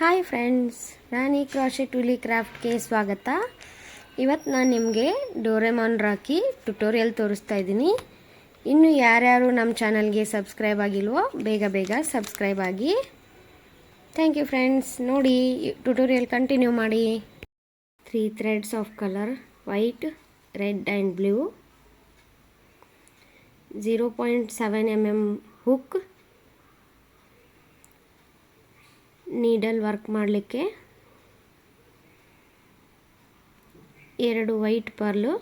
Hi friends ರಾಣಿ ಕ್ರಾಶೆ ಟೂಲಿ ಕ್ರಾಫ್ಟ್ಗೆ ಸ್ವಾಗತ. ಇವತ್ತು ನಾನು ನಿಮಗೆ ಡೋರೆಮಾನ್ ರಾಕಿ ಟ್ಯುಟೋರಿಯಲ್ ತೋರಿಸ್ತಾ ಇದ್ದೀನಿ. ಇನ್ನು ಯಾರ್ಯಾರು ನಮ್ಮ ಚಾನಲ್ಗೆ ಸಬ್ಸ್ಕ್ರೈಬ್ ಆಗಿಲ್ವೋ, ಬೇಗ ಬೇಗ ಸಬ್ಸ್ಕ್ರೈಬ್ ಆಗಿ. ಥ್ಯಾಂಕ್ ಯು ಫ್ರೆಂಡ್ಸ್ ನೋಡಿ ಟ್ಯುಟೋರಿಯಲ್ ಕಂಟಿನ್ಯೂ ಮಾಡಿ. Three threads of colour white red and blue zero point seven M M hook needle work ಮಾಡಲಿಕ್ಕೆ ಎರಡು ವೈಟ್ ಪರ್ಲು,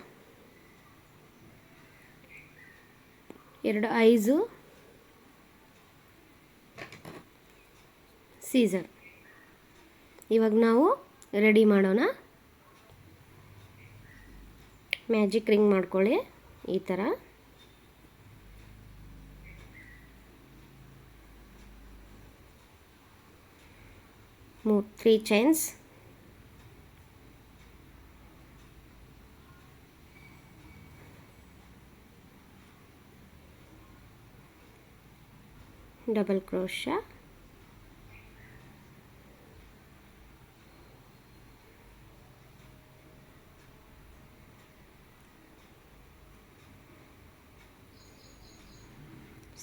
ಎರಡು ಐಸು ಸೀಸರ್ ಇವಾಗ ನಾವು ರೆಡಿ ಮಾಡೋಣ. ಮ್ಯಾಜಿಕ್ ರಿಂಗ್ ಮಾಡ್ಕೊಳ್ಳಿ, ಈ ಥರ ಮೂರು three chains double crochet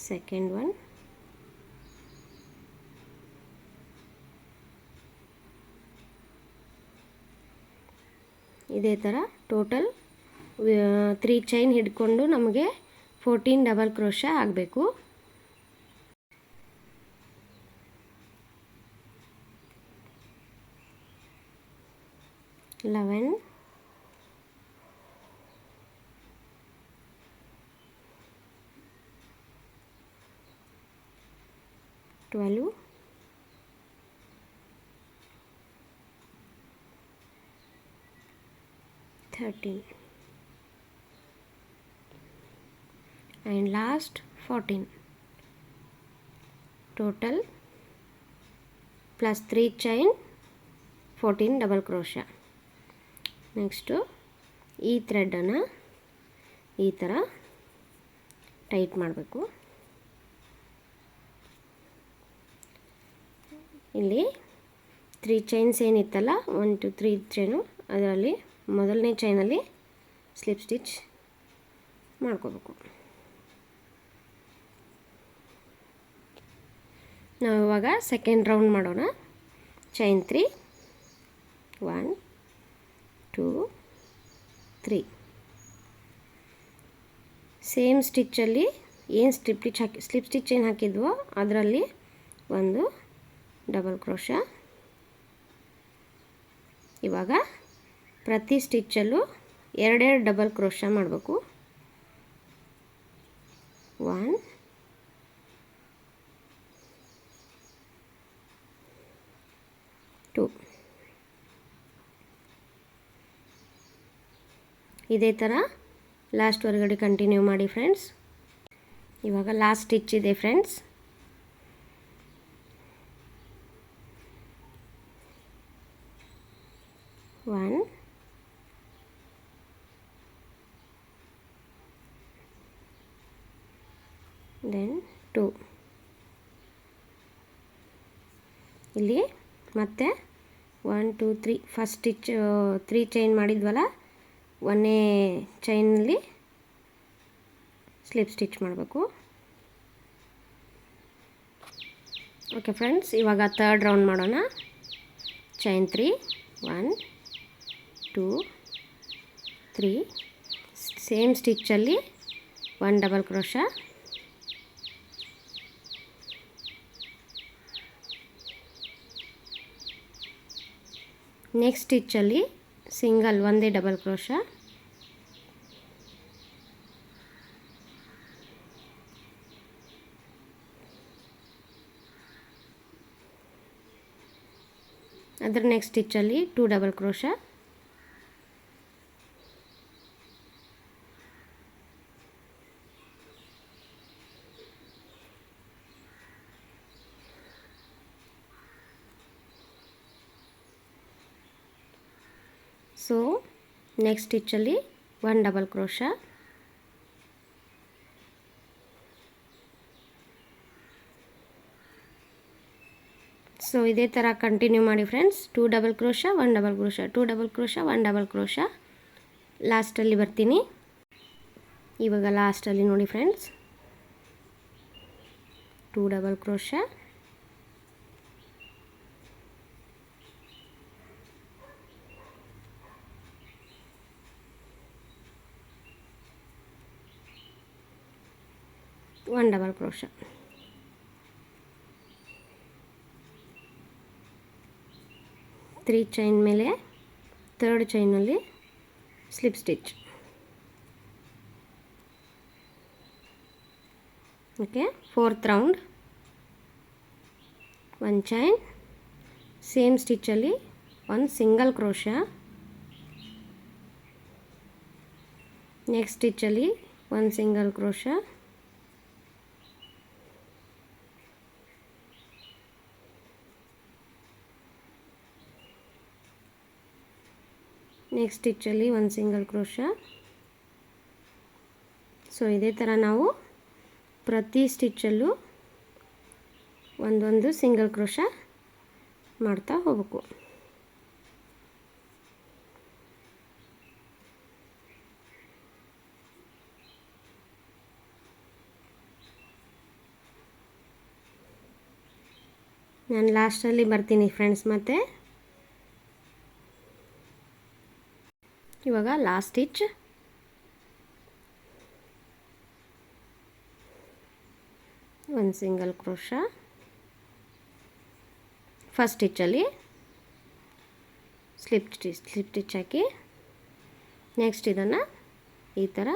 second one. ಇದೇ ಥರ ಟೋಟಲ್ ತ್ರೀ ಚೈನ್ ಹಿಡ್ಕೊಂಡು ನಮಗೆ ಫೋರ್ಟೀನ್ ಡಬಲ್ ಕ್ರೋಶ ಆಗಬೇಕು. Eleven twelve thirteen. And last, fourteen. Total plus three chain fourteen double crochet next ಈ ಥ್ರೆಡನ್ನು ಈ ಥರ ಟೈಟ್ ಮಾಡಬೇಕು. ಇಲ್ಲಿ ತ್ರೀ ಚೈನ್ಸ್ ಏನಿತ್ತಲ್ಲ ಒನ್ ಟು ತ್ರೀ ಚೈನು ಅದರಲ್ಲಿ ಮೊದಲನೇ ಚೈನಲ್ಲಿ ಸ್ಲಿಪ್ ಸ್ಟಿಚ್ ಮಾಡ್ಕೋಬೇಕು. ನಾವು ಇವಾಗ ಸೆಕೆಂಡ್ ರೌಂಡ್ ಮಾಡೋಣ. Chain three one two three same ಸ್ಟಿಚ್ಚಲ್ಲಿ ಏನು ಸ್ಲಿಪ್ ಸ್ಟಿಚ್ ಹಾಕಿ ಸ್ಲಿಪ್ ಸ್ಟಿಚ್ ಏನು ಹಾಕಿದ್ವೋ ಅದರಲ್ಲಿ ಒಂದು ಡಬಲ್ ಕ್ರೋಶ ಇವಾಗ ಪ್ರತಿ ಸ್ಟಿಚ್ಚಲ್ಲೂ ಎರಡೆರಡು ಡಬಲ್ ಕ್ರೋಶ ಮಾಡಬೇಕು. ಒನ್. ಟು. ಇದೇ ಥರ ಲಾಸ್ಟ್ ಹೊರಗಡೆ ಕಂಟಿನ್ಯೂ ಮಾಡಿ ಫ್ರೆಂಡ್ಸ್. ಇವಾಗ ಲಾಸ್ಟ್ ಸ್ಟಿಚ್ ಇದೆ ಫ್ರೆಂಡ್ಸ್. ಒನ್. ಟು. ಇಲ್ಲಿ ಮತ್ತೆ one, two, three. First stitch three chain ಮಾಡಿದ್ವಲ್ಲ, ಒಂದೇ ಚೈನಲ್ಲಿ ಸ್ಲಿಪ್ ಸ್ಟಿಚ್ ಮಾಡಬೇಕು. ಓಕೆ ಫ್ರೆಂಡ್ಸ್ ಇವಾಗ ತರ್ಡ್ ರೌಂಡ್ ಮಾಡೋಣ. Chain three one two three same ಸ್ಟಿಚ್ಚಲ್ಲಿ one double crochet next ಸ್ಟಿಚ್ಚಲ್ಲಿ ಸಿಂಗಲ್ ಒಂದೇ ಡಬಲ್ ಕ್ರೋಶ ಅದರ next ಸ್ಟಿಚ್ಚಲ್ಲಿ two double crochet so next ಸ್ಟಿಚ್ಚಲ್ಲಿ one double crochet so ಇದೇ ಥರ ಕಂಟಿನ್ಯೂ ಮಾಡಿ friends two double crochet one double crochet two double crochet one double crochet ಲಾಸ್ಟಲ್ಲಿ ಬರ್ತೀನಿ. ಇವಾಗ ಲಾಸ್ಟಲ್ಲಿ ನೋಡಿ friends two double crochet one double crochet three chain ಮೇಲೆ third ಚೈನಲ್ಲಿ slip stitch okay fourth round one chain same ಸ್ಟಿಚ್ಚಲ್ಲಿ ಒಂದು single crochet next ಸ್ಟಿಚ್ಚಲ್ಲಿ ಒಂದು single crochet next ಸ್ಟಿಚ್ಚಲ್ಲಿ ಒಂದು ಸಿಂಗಲ್ ಕ್ರೋಶ ಸೊ ಇದೇ ಥರ ನಾವು ಪ್ರತಿ ಸ್ಟಿಚ್ಚಲ್ಲೂ ಒಂದೊಂದು ಸಿಂಗಲ್ ಕ್ರೋಶ ಮಾಡ್ತಾ ಹೋಗಬೇಕು. ನಾನು ಲಾಸ್ಟಲ್ಲಿ ಬರ್ತೀನಿ ಫ್ರೆಂಡ್ಸ್ ಮತ್ತೆ. ಇವಾಗ ಲಾಸ್ಟ್ ಸ್ಟಿಚ್ ಒಂದು ಸಿಂಗಲ್ ಕ್ರೋಶ ಫಸ್ಟ್ ಸ್ಟಿಚ್ಚಲ್ಲಿ ಸ್ಲಿಪ್ ಸ್ಟಿಚ್ ಸ್ಲಿಪ್ ಸ್ಟಿಚ್ ಹಾಕಿ. ನೆಕ್ಸ್ಟ್ ಇದನ್ನು ಈ ಥರ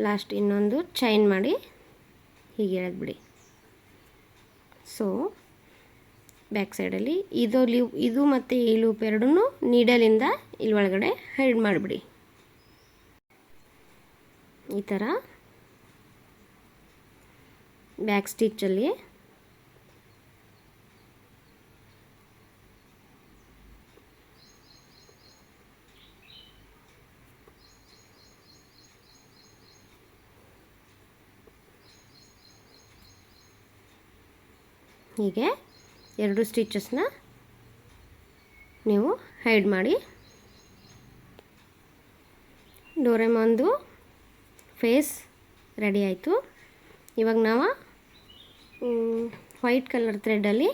ಲಾಸ್ಟ್ ಇನ್ನೊಂದು ಚೈನ್ ಮಾಡಿ ಹೀಗೆ ಎಳೆದ್ಬಿಡಿ. ಸೊ ಬ್ಯಾಕ್ ಸೈಡಲ್ಲಿ ಇದು ಲೀವ್, ಇದು ಮತ್ತು ಈ ಲೂಪ್ ಎರಡೂ ನೀಡಲಿಂದ ಇಲ್ಲಿ ಒಳಗಡೆ ಹೈಡ್ ಮಾಡಿಬಿಡಿ. ಈ ಥರ ಬ್ಯಾಕ್ ಸ್ಟಿಚ್ಚಲ್ಲಿ ಹೀಗೆ. ಎರಡು ಸ್ಟಿಚಸ್ನ ನೀವು ಹೈಡ್ ಮಾಡಿ. ಡೋರೆಮಾನ್ದು ಫೇಸ್ ರೆಡಿ ಆಯಿತು. ಇವಾಗ ನಾವು ವೈಟ್ ಕಲರ್ ಥ್ರೆಡಲ್ಲಿ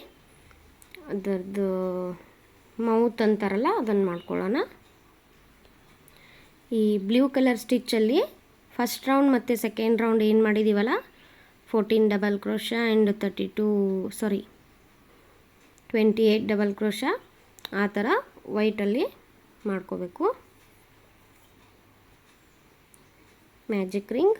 ಅದರದ್ದು ಮೌತ್ ಅಂತಾರಲ್ಲ, ಅದನ್ನು ಮಾಡ್ಕೊಳ್ಳೋಣ. ಈ ಬ್ಲೂ ಕಲರ್ ಸ್ಟಿಚ್ಚಲ್ಲಿ ಫಸ್ಟ್ ರೌಂಡ್ ಮತ್ತು ಸೆಕೆಂಡ್ ರೌಂಡ್ ಏನು ಮಾಡಿದ್ದೀವಲ್ಲ fourteen double crochet and thirty two sorry twenty eight double crochet ಆ ಥರ ವೈಟಲ್ಲಿ ಮಾಡ್ಕೋಬೇಕು. Magic ring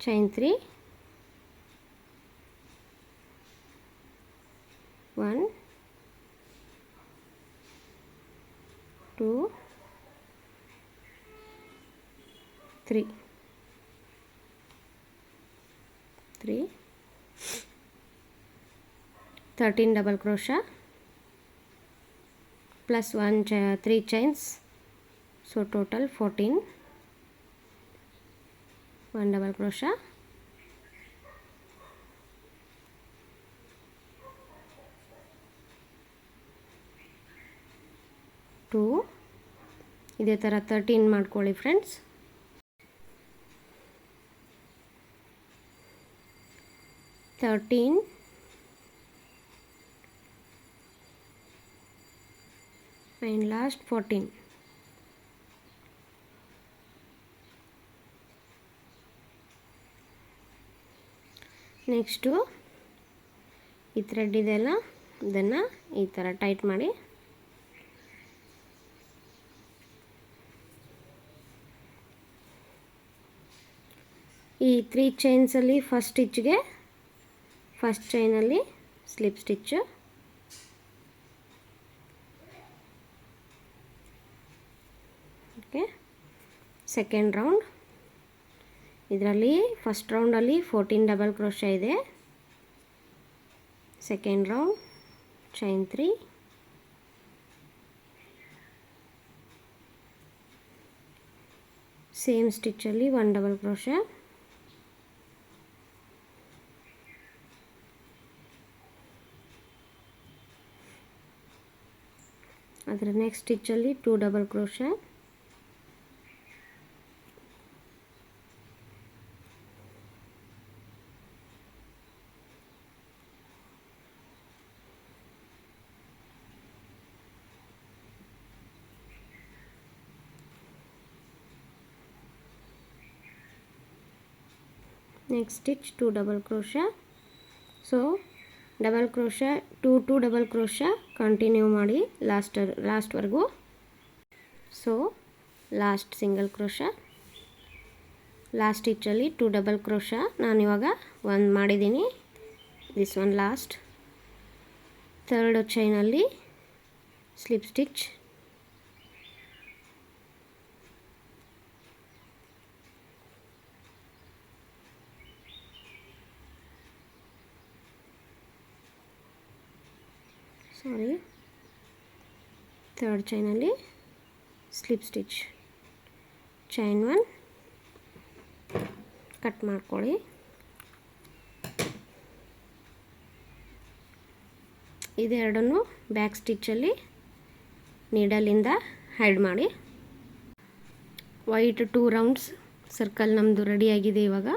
chain 3 2 3 13 double crochet. Plus 1 3 chains. So total 14 1 double crochet. Two. ಇದೇ ಥರ ತರ್ಟೀನ್ ಮಾಡ್ಕೊಳ್ಳಿ friends. Thirteen and last fourteen. Next ಈ thread ಇದೆಯಲ್ಲ ಇದನ್ನು ಈ ಥರ ಟೈಟ್ ಮಾಡಿ ಈ ತ್ರೀ ಚೈನ್ಸಲ್ಲಿ ಫಸ್ಟ್ ಸ್ಟಿಚ್ಗೆ first ಚೈನಲ್ಲಿ slip stitch okay second round ಇದರಲ್ಲಿ ಫಸ್ಟ್ ರೌಂಡಲ್ಲಿ ಫೋರ್ಟೀನ್ ಡಬಲ್ ಕ್ರೋಶ ಇದೆ. Second round chain three same ಸ್ಟಿಚ್ಚಲ್ಲಿ one double crochet ಅದರ next ಸ್ಟಿಚ್ಚಲ್ಲಿ two double crochet next stitch 2 double crochet so double crochet, two, two double crochet continue ಮಾಡಿ last ಲಾಸ್ಟ್ವರೆಗೂ so last single crochet last ಸ್ಟಿಚ್ಚಲ್ಲಿ two double crochet ಇವಾಗ ಒಂದು ಮಾಡಿದ್ದೀನಿ. This one last third ಚೈನಲ್ಲಿ slip stitch sorry third ಚೈನಲ್ಲಿ slip stitch chain one cut ಮಾಡ್ಕೊಳ್ಳಿ. ಇದೆರಡನ್ನು back ಸ್ಟಿಚ್ಚಲ್ಲಿ ನೀಡಲಿಂದ hide ಮಾಡಿ. ವೈಟ್ ಟೂ ರೌಂಡ್ಸ್ ಸರ್ಕಲ್ ನಮ್ಮದು ರೆಡಿಯಾಗಿದೆ ಇವಾಗ.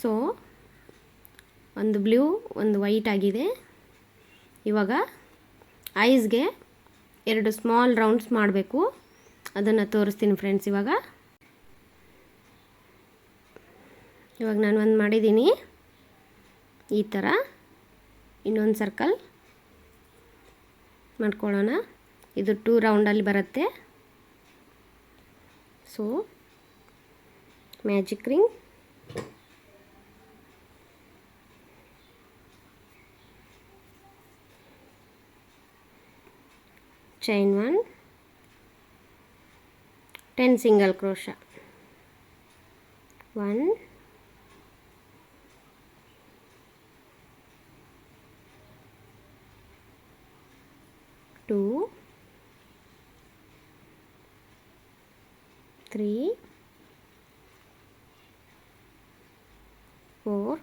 ಸೊ ಒಂದು ಬ್ಲೂ ಒಂದು ವೈಟ್ ಆಗಿದೆ. ಇವಾಗ ಐಸ್ಗೆ ಎರಡು ಸ್ಮಾಲ್ ರೌಂಡ್ಸ್ ಮಾಡಬೇಕು. ಅದನ್ನು ತೋರಿಸ್ತೀನಿ ಫ್ರೆಂಡ್ಸ್ ಇವಾಗ. ಇವಾಗ ನಾನು ಒಂದು ಮಾಡಿದ್ದೀನಿ. ಈ ಥರ ಇನ್ನೊಂದು ಸರ್ಕಲ್ ಮಾಡ್ಕೊಳ್ಳೋಣ. ಇದು ಟೂ ರೌಂಡಲ್ಲಿ ಬರುತ್ತೆ. So magic ring chain 1 10 single crochet. 1 2 3 4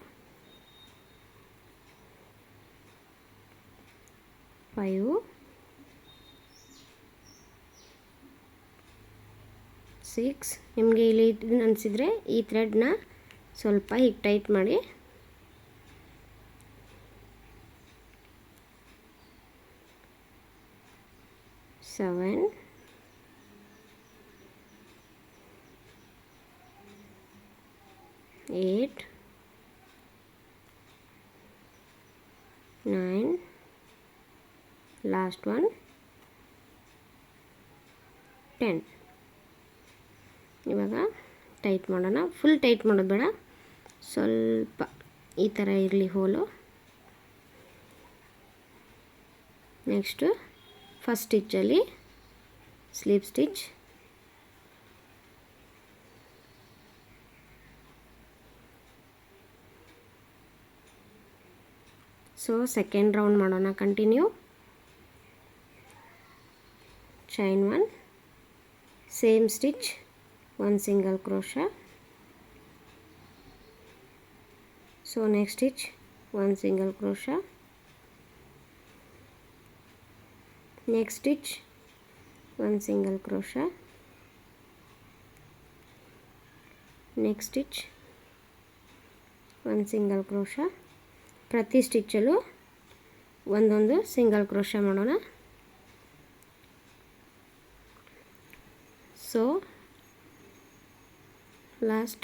5 six ನಿಮಗೆ ಇಲ್ಲಿ ಅನಿಸಿದರೆ ಈ ಥ್ರೆಡ್ನ ಸ್ವಲ್ಪ ಹೀಗೆ ಟೈಟ್ ಮಾಡಿ. Seven eight nine last one ten ಇವಾಗ ಟೈಟ್ ಮಾಡೋಣ. ಫುಲ್ ಟೈಟ್ ಮಾಡೋದು ಬೇಡ. ಸ್ವಲ್ಪ ಈ ಥರ ಇರಲಿ hole. Next first ಸ್ಟಿಚ್ಚಲ್ಲಿ slip stitch so second round ಮಾಡೋಣ continue chain one same stitch one single crochet so next stitch ಒಂದು ಸಿಂಗಲ್ ಕ್ರೋಶ ನೆಕ್ಸ್ಟ್ ಸ್ಟಿಚ್ ಒಂದು ಸಿಂಗಲ್ ಕ್ರೋಶ ನೆಕ್ಸ್ಟ್ ಸ್ಟಿಚ್ ಒಂದು ಸಿಂಗಲ್ ಕ್ರೋಶ ಪ್ರತಿ ಸ್ಟಿಚ್ಚಲ್ಲೂ ಒಂದೊಂದು ಸಿಂಗಲ್ ಕ್ರೋಶ ಮಾಡೋಣ. So last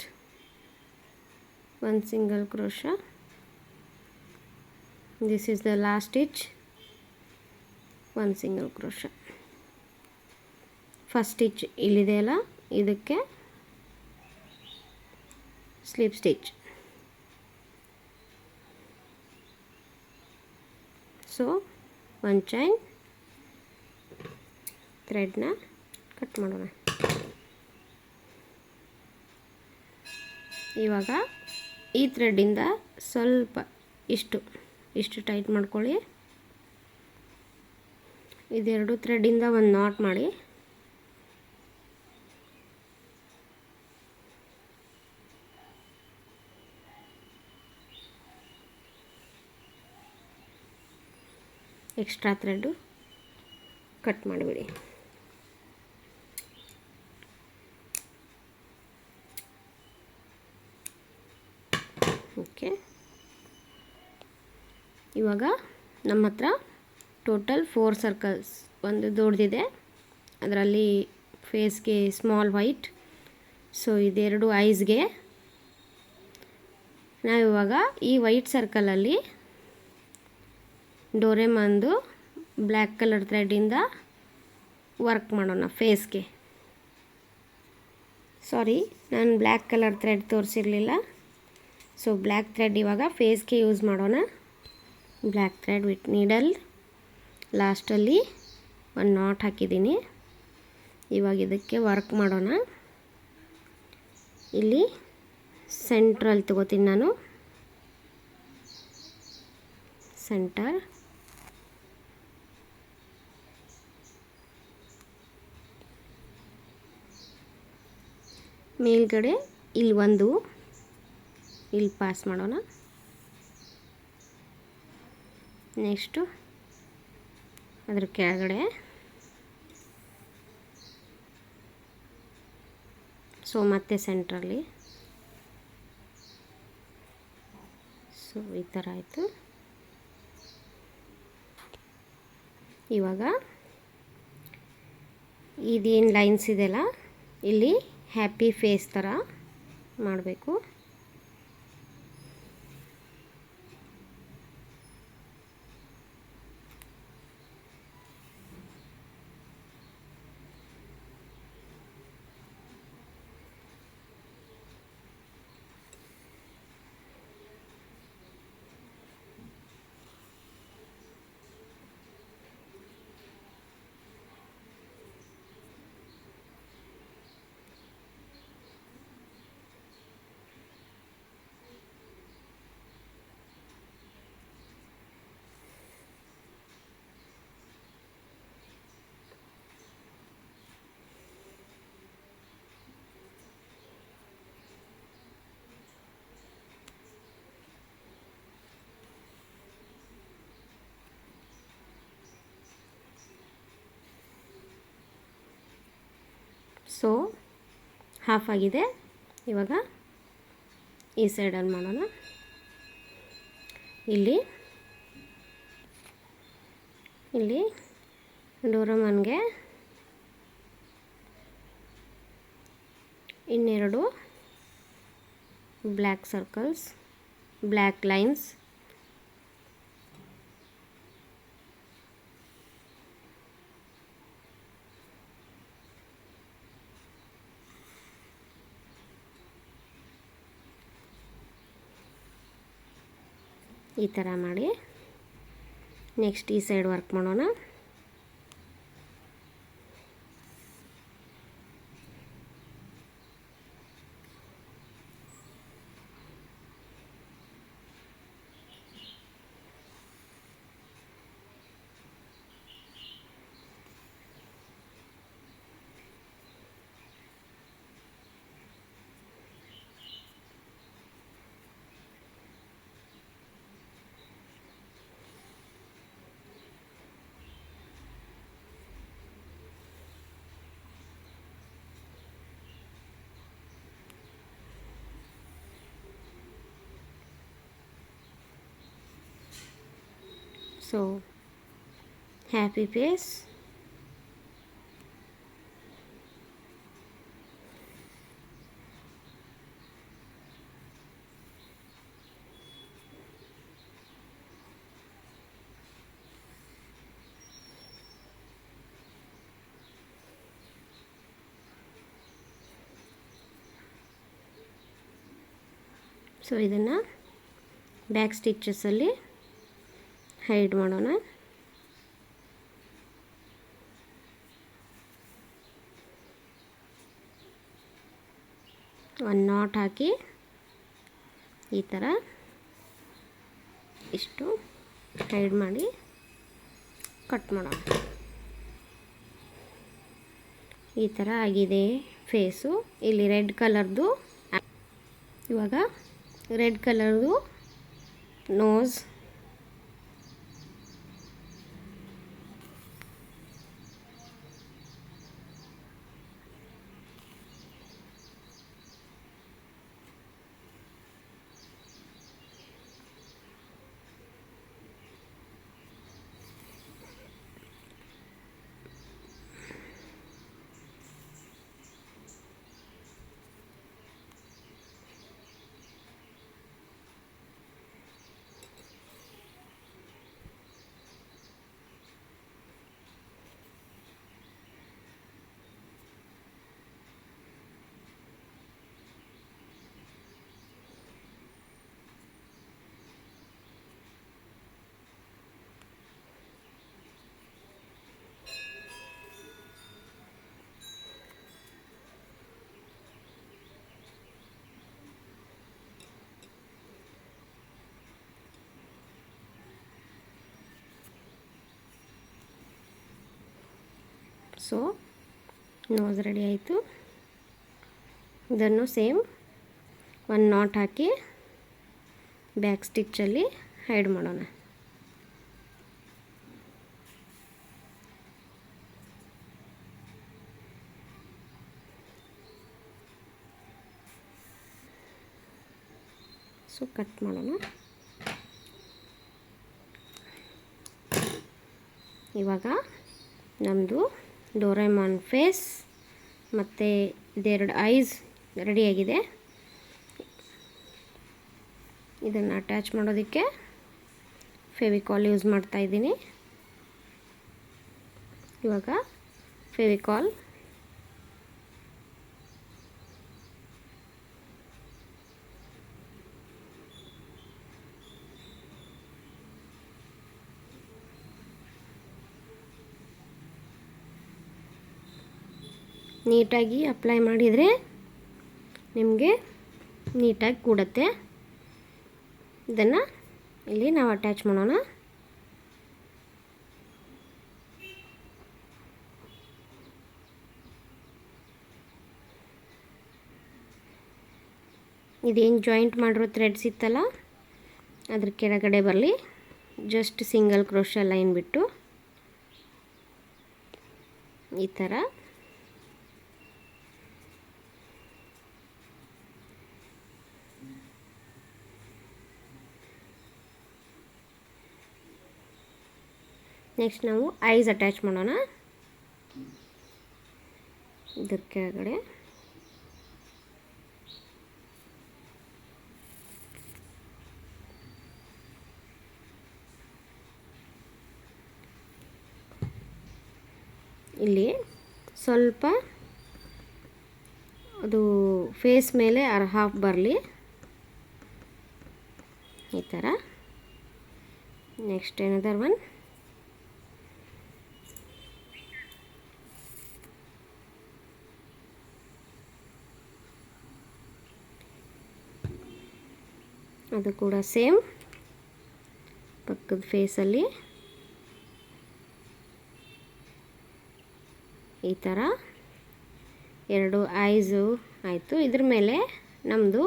one single crochet this is the last stitch one single crochet first stitch illidela ಇಲ್ಲಿದೆಯಲ್ಲ ಇದಕ್ಕೆ stitch stitch so chain chain ಥ್ರೆಡ್ನ cut ಮಾಡೋಣ ಇವಾಗ ಈ ಥ್ರೆಡ್ಡಿಂದ ಸ್ವಲ್ಪ ಇಷ್ಟು ಇಷ್ಟು ಟೈಟ್ ಮಾಡ್ಕೊಳ್ಳಿ. ಇದೆರಡು ಥ್ರೆಡ್ಡಿಂದ ಒಂದು ನಾಟ್ ಮಾಡಿ. ಎಕ್ಸ್ಟ್ರಾ ಥ್ರೆಡ್ಡು ಕಟ್ ಮಾಡಿಬಿಡಿ. ಇವಾಗ ನಮ್ಮ ಹತ್ರ ಟೋಟಲ್ ಫೋರ್ ಸರ್ಕಲ್ಸ್ ಒಂದು ದೊಡ್ಡದಿದೆ ಅದರಲ್ಲಿ ಫೇಸ್ಗೆ ಸ್ಮಾಲ್ ವೈಟ್ ಸೊ ಇದೆರಡು ಐಸ್ಗೆ ನಾವಿವಾಗ ಈ ವೈಟ್ ಸರ್ಕಲಲ್ಲಿ ಡೋರೆಮಾನ್ದು ಬ್ಲ್ಯಾಕ್ ಕಲರ್ ಥ್ರೆಡ್ಡಿಂದ ವರ್ಕ್ ಮಾಡೋಣ ಫೇಸ್ಗೆ ಸಾರಿ ನಾನು ಬ್ಲ್ಯಾಕ್ ಕಲರ್ ಥ್ರೆಡ್ ತೋರಿಸಿರಲಿಲ್ಲ. ಸೊ ಬ್ಲ್ಯಾಕ್ ಥ್ರೆಡ್ ಇವಾಗ ಫೇಸ್ಗೆ ಯೂಸ್ ಮಾಡೋಣ. Black thread with needle. ಲಾಸ್ಟಲ್ಲಿ ಒಂದು ನಾಟ್ ಹಾಕಿದ್ದೀನಿ. ಇವಾಗ ಇದಕ್ಕೆ ವರ್ಕ್ ಮಾಡೋಣ. ಇಲ್ಲಿ ಸೆಂಟ್ರಲ್ಲಿ ತಗೋತೀನಿ ನಾನು. ಸೆಂಟರ್. ಮೇಲ್ಗಡೆ ಇಲ್ಲಿ ಒಂದು. ಇಲ್ಲಿ ಪಾಸ್ ಮಾಡೋಣ. ನೆಕ್ಸ್ಟು ಅದ್ರ ಕೆಳಗಡೆ ಸೊ ಮತ್ತೆ ಸೆಂಟ್ರಲ್ಲಿ. ಸೊ ಈ ಥರ ಆಯಿತು. ಇವಾಗ ಇದೇನು ಲೈನ್ಸ್ ಇದೆಯಲ್ಲ, ಇಲ್ಲಿ ಹ್ಯಾಪಿ ಫೇಸ್ ಥರ ಮಾಡಬೇಕು. ಸೊ ಹಾಫ್ ಆಗಿದೆ. ಇವಾಗ ಈ ಸೈಡಲ್ಲಿ ಮಾಡೋಣ. ಇಲ್ಲಿ ಇಲ್ಲಿ ಡೋರಮನ್ಗೆ ಇನ್ನೆರಡು ಬ್ಲ್ಯಾಕ್ ಸರ್ಕಲ್ಸ್ ಬ್ಲ್ಯಾಕ್ ಲೈನ್ಸ್ ಈ ಥರ ಮಾಡಿ ನೆಕ್ಸ್ಟ್ ಈ ಸೈಡ್ ವರ್ಕ್ ಮಾಡೋಣ. So, happy face. ಸೊ ಇದನ್ನು ಬ್ಯಾಕ್ ಸ್ಟಿಚಸಲ್ಲಿ ಹೈಡ್ ಮಾಡೋಣ. ಒಂದು ನಾಟ್ ಹಾಕಿ ಈ ಥರ ಇಷ್ಟು ಹೈಡ್ ಮಾಡಿ ಕಟ್ ಮಾಡೋಣ. ಈ ಥರ ಆಗಿದೆ ಫೇಸು. ಇಲ್ಲಿ ರೆಡ್ ಕಲರ್ದು, ಇವಾಗ ರೆಡ್ ಕಲರ್ದು ನೋಸ್ ಸೊ ನೋಸ್ ರೆಡಿ ಆಯಿತು. ಇದನ್ನು ಸೇಮ್ ಒಂದು ನಾಟ್ ಹಾಕಿ ಬ್ಯಾಕ್ ಸ್ಟಿಚ್ಚಲ್ಲಿ ಹೈಡ್ ಮಾಡೋಣ. ಸೊ ಕಟ್ ಮಾಡೋಣ. ಇವಾಗ ನಮ್ಮದು ಡೋರೆಮಾನ್ ಫೇಸ್ ಮತ್ತು ಇದೆರಡು ಐಸ್ ರೆಡಿಯಾಗಿದೆ ಇದನ್ನು ಅಟ್ಯಾಚ್ ಮಾಡೋದಕ್ಕೆ ಫೆವಿಕಾಲ್ ಯೂಸ್ ಮಾಡ್ತಾ ಇದ್ದೀನಿ. ಇವಾಗ ಫೆವಿಕಾಲ್ ನೀಟಾಗಿ ಅಪ್ಲೈ ಮಾಡಿದರೆ ನಿಮಗೆ ನೀಟಾಗಿ ಕೂಡತ್ತೆ. ಇದನ್ನು ಇಲ್ಲಿ ನಾವು ಅಟ್ಯಾಚ್ ಮಾಡೋಣ. ಇದೇನು ಜಾಯಿಂಟ್ ಮಾಡಿರೋ ಥ್ರೆಡ್ಸ್ ಇತ್ತಲ್ಲ, ಅದ್ರ ಕೆಳಗಡೆ ಬರಲಿ. ಜಸ್ಟ್ ಸಿಂಗಲ್ ಕ್ರೋಷ ಲೈನ್ ಬಿಟ್ಟು ಈ ಥರ ನೆಕ್ಸ್ಟ್ ನಾವು ಐಸ್ ಅಟ್ಯಾಚ್ ಮಾಡೋಣ. ಇದ್ರ ಕೆಳಗಡೆ. ಇಲ್ಲಿ ಸ್ವಲ್ಪ ಅದು ಫೇಸ್ ಮೇಲೆ ಅರ್ ಹಾಫ್ ಬರಲಿ. ಈ ಥರ ನೆಕ್ಸ್ಟ್ ಏನದರ್ ಒನ್ ಅದು ಕೂಡ ಸೇಮ್. ಪಕ್ಕದ ಫೇಸಲ್ಲಿ ಈ ಥರ ಎರಡು ಐಸು ಆಯಿತು. ಇದ್ರ ಮೇಲೆ ನಮ್ಮದು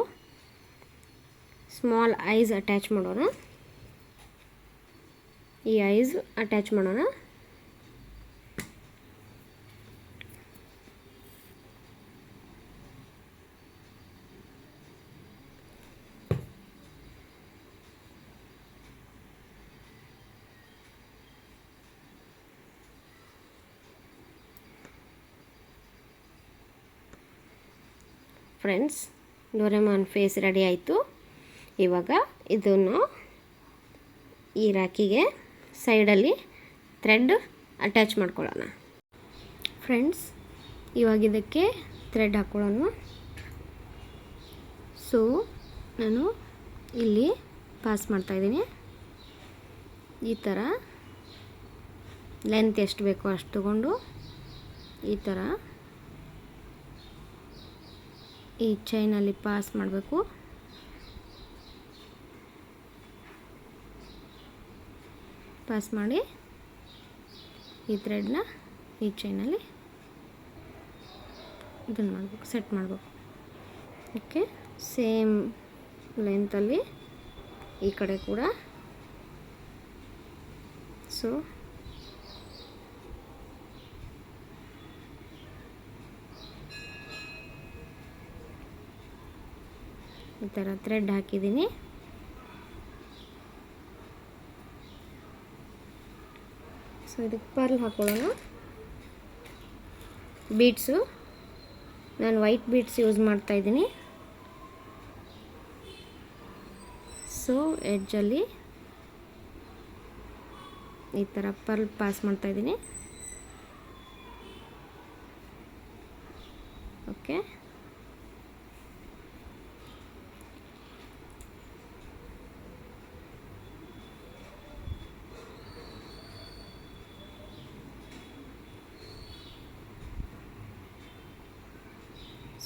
ಸ್ಮಾಲ್ ಐಸ್ ಅಟ್ಯಾಚ್ ಮಾಡೋಣ. ಈ ಐಸ್ ಅಟ್ಯಾಚ್ ಮಾಡೋಣ. ಫ್ರೆಂಡ್ಸ್, ಡೋರೆಮಾನ್ ಫೇಸ್ ರೆಡಿ ಆಯಿತು. ಇವಾಗ ಇದನ್ನು ಈ ರಾಕಿಗೆ ಸೈಡಲ್ಲಿ ಥ್ರೆಡ್ ಅಟ್ಯಾಚ್ ಮಾಡ್ಕೊಳ್ಳೋಣ. ಫ್ರೆಂಡ್ಸ್, ಇವಾಗ ಇದಕ್ಕೆ ಥ್ರೆಡ್ ಹಾಕ್ಕೊಳ್ಳೋಣ ಸೊ ನಾನು ಇಲ್ಲಿ ಪಾಸ್ ಮಾಡ್ತಾಯಿದ್ದೀನಿ ಈ ಥರ ಲೆಂತ್ ಎಷ್ಟು ಬೇಕೋ ಅಷ್ಟು ತಗೊಂಡು ಈ ಥರ ಈ ಚೈನಲ್ಲಿ ಪಾಸ್ ಮಾಡಬೇಕು. ಪಾಸ್ ಮಾಡಿ ಈ ಥ್ರೆಡ್ನ ಈ ಚೈನಲ್ಲಿ ಇದನ್ನು ಮಾಡಬೇಕು ಸೆಟ್ ಮಾಡಬೇಕು. ಓಕೆ ಸೇಮ್ ಲೆಂತಲ್ಲಿ ಈ ಕಡೆ ಕೂಡ. ಸೊ ಈ ಥರ ಥ್ರೆಡ್ ಹಾಕಿದ್ದೀನಿ. ಸೊ ಇದಕ್ಕೆ ಪರ್ಲ್ ಹಾಕೊಳ್ಳೋಣ. ಬೀಡ್ಸು ನಾನು ವೈಟ್ ಬೀಡ್ಸ್ ಯೂಸ್ ಮಾಡ್ತಾಯಿದ್ದೀನಿ ಸೊ ಎಡ್ಜಲ್ಲಿ ಈ ಥರ ಪರ್ಲ್ ಪಾಸ್ ಮಾಡ್ತಾ ಇದ್ದೀನಿ okay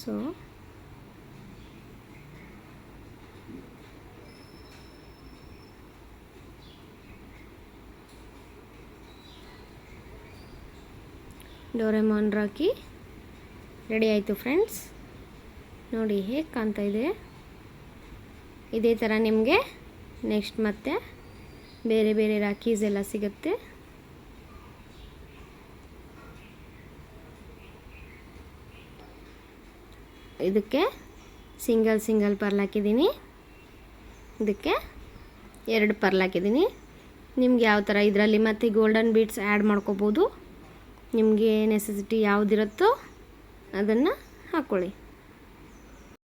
so Doraemon rakhi ready ಆಯಿತು ಫ್ರೆಂಡ್ಸ್ ನೋಡಿ ಹೇಗೆ ಕಾಣ್ತಾ ಇದೆ. ಇದೇ ಥರ ನಿಮಗೆ ನೆಕ್ಸ್ಟ್ ಮತ್ತೆ ಬೇರೆ ಬೇರೆ ರಾಕೀಸ್ ಎಲ್ಲ ಸಿಗುತ್ತೆ. ಇದಕ್ಕೆ ಸಿಂಗಲ್ ಸಿಂಗಲ್ ಪರ್ಲ್ ಹಾಕಿದ್ದೀನಿ. ಇದಕ್ಕೆ ಎರಡು ಪರ್ಲ್ ಹಾಕಿದ್ದೀನಿ. ನಿಮ್ಗೆ ಯಾವ ಥರ ಇದರಲ್ಲಿ ಮತ್ತೆ ಗೋಲ್ಡನ್ ಬೀಡ್ಸ್ ಆ್ಯಡ್ ಮಾಡ್ಕೋಬೋದು. ನಿಮಗೆ ನೆಸೆಸಿಟಿ ಯಾವುದಿರುತ್ತೋ ಅದನ್ನು ಹಾಕ್ಕೊಳ್ಳಿ